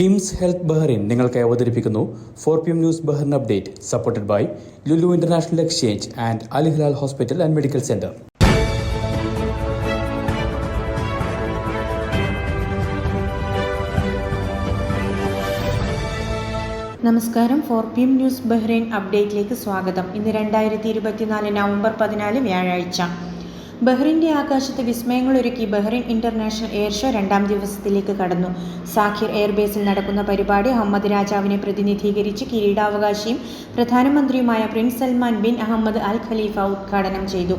KIMS health Bahrain നിങ്ങൾക്കായി അവതരിപ്പിക്കുന്നു four P M news Bahrain update supported by Lulu international exchange and Al Hilal hospital and medical centre. നമസ്കാരം. Four P M news Bahrain അപ്ഡേറ്റിലേക്ക് സ്വാഗതം. ഇന്ന് രണ്ടായിരത്തി ഇരുപത്തിനാല് November പതിനാല് വ്യാഴാഴ്ച. ബഹ്റിന്റെ ആകാശത്ത് വിസ്മയങ്ങളൊരുക്കി ബഹ്റിൻ ഇന്റർനാഷണൽ എയർ ഷോ രണ്ടാം ദിവസത്തിലേക്ക് കടന്നു. സാഖിർ എയർബേസിൽ നടക്കുന്ന പരിപാടി അഹമ്മദ് രാജാവിനെ പ്രതിനിധീകരിച്ച് കിരീടാവകാശിയും പ്രധാനമന്ത്രിയുമായ prince Salman bin Ahmed Al Khalifa ഉദ്ഘാടനം ചെയ്തു.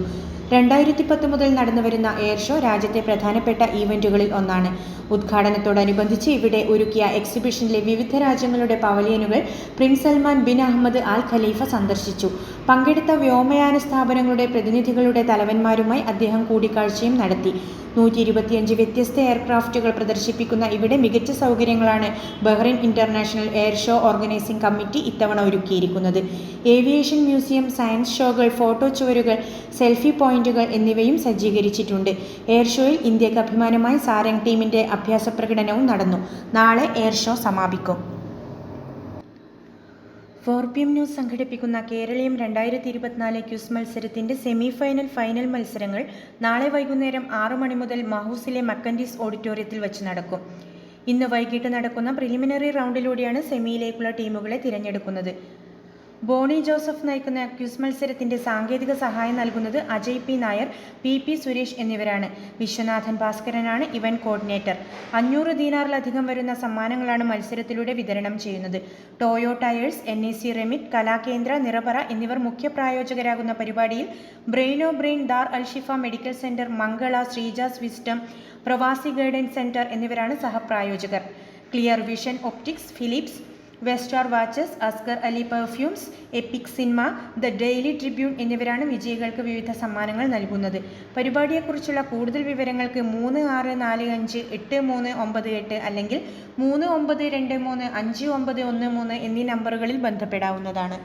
രണ്ടായിരത്തി പത്ത് മുതൽ നടന്നുവരുന്ന എയർ ഷോ രാജ്യത്തെ പ്രധാനപ്പെട്ട ഈവന്റുകളിൽ ഒന്നാണ്. ഉദ്ഘാടനത്തോടനുബന്ധിച്ച് ഇവിടെ ഒരുക്കിയ എക്സിബിഷനിലെ വിവിധ രാജ്യങ്ങളുടെ പവലിയനുകൾ prince Salman bin Ahmed Al Khalifa സന്ദർശിച്ചു. പങ്കെടുത്ത വ്യോമയാന സ്ഥാപനങ്ങളുടെ പ്രതിനിധികളുടെ തലവന്മാരുമായി അദ്ദേഹം കൂടിക്കാഴ്ചയും നടത്തി. നൂറ്റി ഇരുപത്തിയഞ്ച് വ്യത്യസ്ത എയർക്രാഫ്റ്റുകൾ പ്രദർശിപ്പിക്കുന്ന ഇവിടെ മികച്ച സൗകര്യങ്ങളാണ് Bahrain international air show organising committee ഇത്തവണ ഒരുക്കിയിരിക്കുന്നത്. ഏവിയേഷൻ മ്യൂസിയം സയൻസ് ഷോകൾ ഫോട്ടോ ചുവരുകൾ സെൽഫി പോയിന്റുകൾ എന്നിവയും സജ്ജീകരിച്ചിട്ടുണ്ട്. എയർ ഷോയിൽ ഇന്ത്യയ്ക്ക് അഭിമാനമായ സാരംഗ് ടീമിന്റെ അഭ്യാസ പ്രകടനവും നടന്നു. നാളെ എയർ ഷോ സമാപിക്കും. ഫോർ പി എം ന്യൂസ് സംഘടിപ്പിക്കുന്ന കേരളീയം രണ്ടായിരത്തി ഇരുപത്തിനാല് ക്യൂസ് മത്സരത്തിന്റെ സെമി ഫൈനൽ ഫൈനൽ മത്സരങ്ങൾ നാളെ വൈകുന്നേരം ആറു മണി മുതൽ മഹൂസിലെ മക്കൻഡീസ് ഓഡിറ്റോറിയത്തിൽ വെച്ച് നടക്കും. ഇന്ന് വൈകിട്ട് നടക്കുന്ന പ്രിലിമിനറി റൗണ്ടിലൂടെയാണ് സെമിയിലേക്കുള്ള ടീമുകളെ തിരഞ്ഞെടുക്കുന്നത്. ബോണി ജോസഫ് നയിക്കുന്ന ക്വിസ് മത്സരത്തിന്റെ സാങ്കേതിക സഹായം നൽകുന്നത് Ajay P Nair P P Suresh എന്നിവരാണ്. വിശ്വനാഥൻ ഭാസ്കരനാണ് ഇവന്റ് കോർഡിനേറ്റർ. അഞ്ഞൂറ് ദീനാറിലധികം വരുന്ന സമ്മാനങ്ങളാണ് മത്സരത്തിലൂടെ വിതരണം ചെയ്യുന്നത്. Toyo tyres N E C remit Kalakendra Nirapara എന്നിവർ മുഖ്യ പ്രായോജകരാകുന്ന പരിപാടിയിൽ Brainobrain Dar Al Shifa medical centre Mangala Sreejas wisdom Pravasi guidance centre എന്നിവരാണ് സഹപ്രായോജകർ. Clear vision optics Philips Westar watches Askar Ali perfumes epic cinema the daily tribune എന്നിവരാണ് വിജയികൾക്ക് വിവിധ സമ്മാനങ്ങൾ നൽകുന്നത്. പരിപാടിയെക്കുറിച്ചുള്ള കൂടുതൽ വിവരങ്ങൾക്ക് മൂന്ന് ആറ് നാല് അഞ്ച് എട്ട് മൂന്ന് ഒമ്പത് എട്ട് അല്ലെങ്കിൽ മൂന്ന് ഒമ്പത് രണ്ട് മൂന്ന് അഞ്ച് ഒമ്പത് ഒന്ന് മൂന്ന് എന്നീ നമ്പറുകളിൽ ബന്ധപ്പെടാവുന്നതാണ്.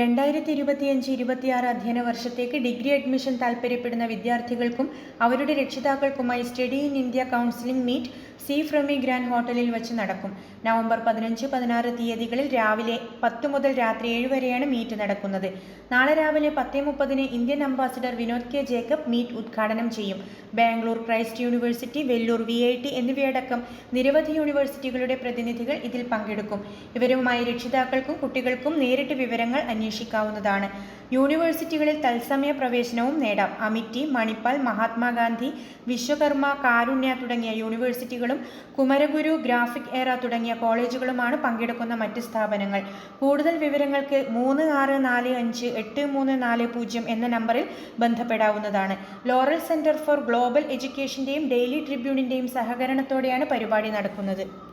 രണ്ടായിരത്തി ഇരുപത്തിയഞ്ച് ഇരുപത്തിയാറ് അധ്യയന വർഷത്തേക്ക് ഡിഗ്രി അഡ്മിഷൻ താൽപ്പര്യപ്പെടുന്ന വിദ്യാർത്ഥികൾക്കും അവരുടെ രക്ഷിതാക്കൾക്കുമായി study in India counselling meet C ഫ്രമി ഗ്രാൻഡ് ഹോട്ടലിൽ വെച്ച് നടക്കും. നവംബർ പതിനഞ്ച് പതിനാറ് തീയതികളിൽ രാവിലെ പത്ത് മുതൽ രാത്രി ഏഴ് വരെയാണ് മീറ്റ് നടക്കുന്നത്. നാളെ രാവിലെ പത്തേ മുപ്പതിന് Indian ambassador Vinod K Jacob meet ഉദ്ഘാടനം ചെയ്യും. Bangalore Christ university Vellore V I T എന്നിവയടക്കം നിരവധി യൂണിവേഴ്സിറ്റികളുടെ പ്രതിനിധികൾ ഇതിൽ പങ്കെടുക്കും. ഇവരുമായി രക്ഷിതാക്കൾക്കും കുട്ടികൾക്കും നേരിട്ട് വിവരങ്ങൾ അന്വേഷിക്കാവുന്നതാണ്. യൂണിവേഴ്സിറ്റികളിൽ തത്സമയ പ്രവേശനവും നേടാം. അമിറ്റി മണിപ്പാൽ മഹാത്മാഗാന്ധി വിശ്വകർമ്മ കാരുണ്യ തുടങ്ങിയ യൂണിവേഴ്സിറ്റികളും കുമരഗുരു ഗ്രാഫിക് ഏറ തുടങ്ങിയ കോളേജുകളുമാണ് പങ്കെടുക്കുന്ന മറ്റ് സ്ഥാപനങ്ങൾ. കൂടുതൽ വിവരങ്ങൾക്ക് മൂന്ന് ആറ് നാല് അഞ്ച് എട്ട് മൂന്ന് നാല് പൂജ്യം എന്ന നമ്പറിൽ ബന്ധപ്പെടാവുന്നതാണ്. ലോറൽ സെന്റർ ഫോർ ഗ്ലോബൽ എഡ്യൂക്കേഷന്റെയും ഡെയിലി ട്രിബ്യൂണിന്റെയും സഹകരണത്തോടെയാണ് പരിപാടി നടക്കുന്നത്.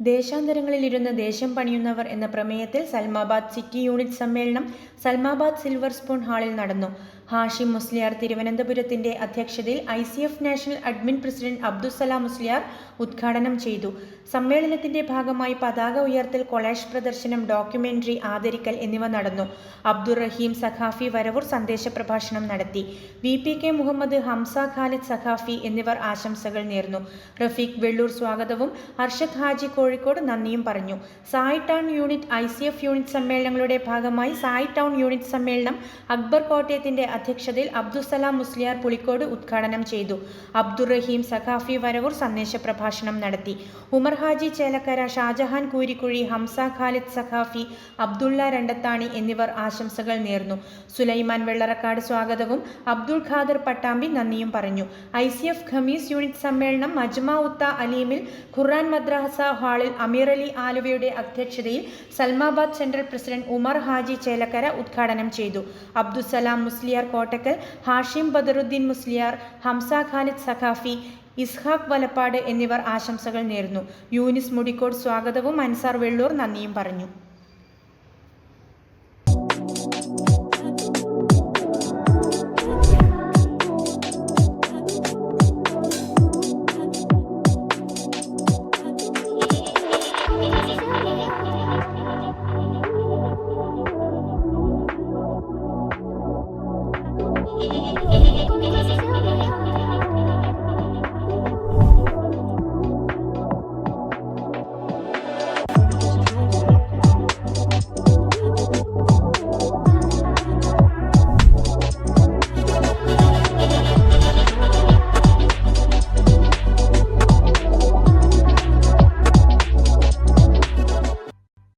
ദേശാന്തരങ്ങളിലിരുന്ന് ദേശം പണിയുന്നവർ എന്ന പ്രമേയത്തിൽ സൽമാബാദ് സിറ്റി യൂണിറ്റ് സമ്മേളനം സൽമാബാദ് സിൽവർ സ്പൂൺ ഹാളിൽ നടന്നു. ഹാഷിം മുസ്ലിയാർ തിരുവനന്തപുരത്തിന്റെ അധ്യക്ഷതയിൽ I C F national admin president Abdussalam Musliyar ഉദ്ഘാടനം ചെയ്തു. സമ്മേളനത്തിന്റെ ഭാഗമായി പതാക ഉയർത്തൽ കൊളേഷ് പ്രദർശനം ഡോക്യുമെന്ററി ആദരിക്കൽ എന്നിവ നടന്നു. അബ്ദുറഹീം സഖാഫി വരവൂർ സന്ദേശ പ്രഭാഷണം നടത്തി. V P K Muhammad Hamza Khalid Saqafi എന്നിവർ ആശംസകൾ നേർന്നു. റഫീഖ് വെള്ളൂർ സ്വാഗതവും അർഷദ് ഹാജി കോഴിക്കോട് നന്ദിയും പറഞ്ഞു. Sai town unit I C F unit സമ്മേളനങ്ങളുടെ ഭാഗമായി സായി ടൗൺ യൂണിറ്റ് സമ്മേളനം അക്ബർ കോട്ടയത്തിന്റെ അധ്യക്ഷതയിൽ അബ്ദുസലാം മുസ്ലിയാർ പുളിക്കോട് ഉദ്ഘാടനം ചെയ്തു. അബ്ദുറഹീം സഖാഫി വരവൂർ സന്ദേശ പ്രഭാഷണം നടത്തി. ഉമർ ഹാജി ചേലക്കര ഷാജഹാൻ കൂരിക്കുഴി ഹംസ ഖാലിദ് സഖാഫി അബ്ദുള്ള രണ്ടത്താണി എന്നിവർ ആശംസകൾ നേർന്നു. സുലൈമാൻ വെള്ളറക്കാട് സ്വാഗതവും അബ്ദുൾ ഖാദർ പട്ടാമ്പി നന്ദിയും പറഞ്ഞു. I C F Khamis unit സമ്മേളനം മജ്മ ഉത്ത അലീമിൽ ഖുർആൻ മദ്രാസ ഹാളിൽ അമീർ അലി ആലുവയുടെ അധ്യക്ഷതയിൽ Salmabad central president Umar Haji Chelakkara ഉദ്ഘാടനം ചെയ്തു. അബ്ദുസലാം മുസ്ലിയാർ കോട്ടക്കൽ ഹാഷിം ബദറുദ്ദീൻ മുസ്ലിയാർ ഹംസ ഖാലിദ് സഖാഫി ഇസ്ഹാഖ് വലപ്പാട് എന്നിവർ ആശംസകൾ നേർന്നു യൂനിസ് മുടിക്കോട് സ്വാഗതവും അൻസാർ വെള്ളൂർ നന്ദിയും പറഞ്ഞു.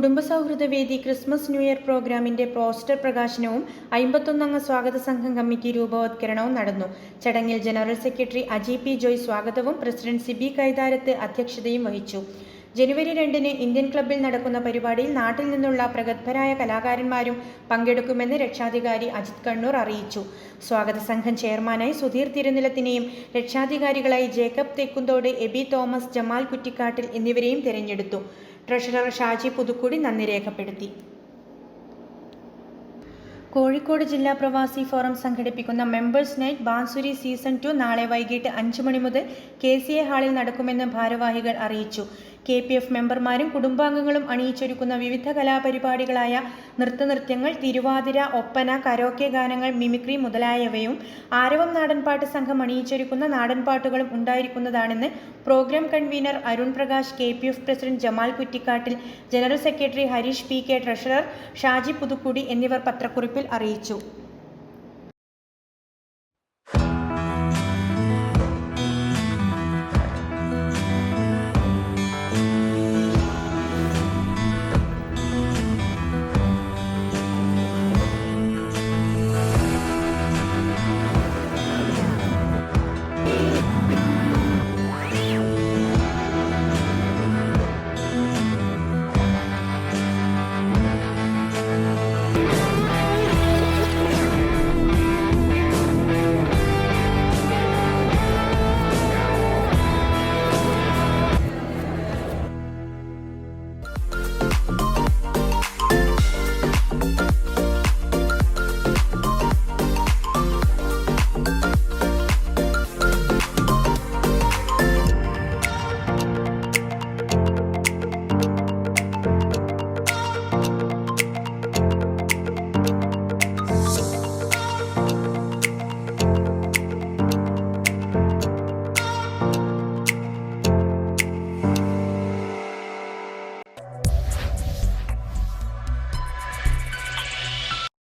കുടുംബ സൗഹൃദ വേദി ക്രിസ്മസ് ന്യൂ ഇയർ പ്രോഗ്രാമിന്റെ പോസ്റ്റർ പ്രകാശനവും അമ്പത്തൊന്നംഗ സ്വാഗത സംഘം കമ്മിറ്റി രൂപവത്കരണവും നടന്നു. ചടങ്ങിൽ general secretary Aji P Joy സ്വാഗതവും പ്രസിഡന്റ് സിബി കൈതാരത്ത് അധ്യക്ഷതയും വഹിച്ചു. ജനുവരി രണ്ടിന് ഇന്ത്യൻ ക്ലബ്ബിൽ നടക്കുന്ന പരിപാടിയിൽ നാട്ടിൽ നിന്നുള്ള പ്രഗത്ഭരായ കലാകാരന്മാരും പങ്കെടുക്കുമെന്ന് രക്ഷാധികാരി അജിത് കണ്ണൂർ അറിയിച്ചു. സ്വാഗത സംഘം ചെയർമാനായി സുധീർ തിരുനിലത്തിനെയും രക്ഷാധികാരികളായി ജേക്കബ് തെക്കുന്തോട് എബി തോമസ് ജമാൽ കുറ്റിക്കാട്ടിൽ എന്നിവരെയും തിരഞ്ഞെടുത്തു. ട്രഷറർ ഷാജി പുതുക്കുടി നന്ദി രേഖപ്പെടുത്തി. കോഴിക്കോട് ജില്ലാ പ്രവാസി ഫോറം സംഘടിപ്പിക്കുന്ന members night Bansuri season two നാളെ വൈകിട്ട് അഞ്ച് മണി മുതൽ കെ സി എ ഹാളിൽ നടക്കുമെന്ന് ഭാരവാഹികൾ അറിയിച്ചു. കെ പി എഫ് മെമ്പർമാരും കുടുംബാംഗങ്ങളും അണിയിച്ചൊരുക്കുന്ന വിവിധ കലാപരിപാടികളായ നൃത്തനൃത്യങ്ങൾ തിരുവാതിര ഒപ്പന കരോക്കെ ഗാനങ്ങൾ മിമിക്രി മുതലായവയും ആരവം നാടൻപാട്ട് സംഘം അണിയിച്ചൊരുക്കുന്ന നാടൻപാട്ടുകളും ഉണ്ടായിരിക്കുന്നതാണെന്ന് programme convener Arun Prakash K P F president Jamal Kuttikkattil general secretary Harish P K treasurer Shaji Puthukkudi എന്നിവർ പത്രക്കുറിപ്പിൽ അറിയിച്ചു.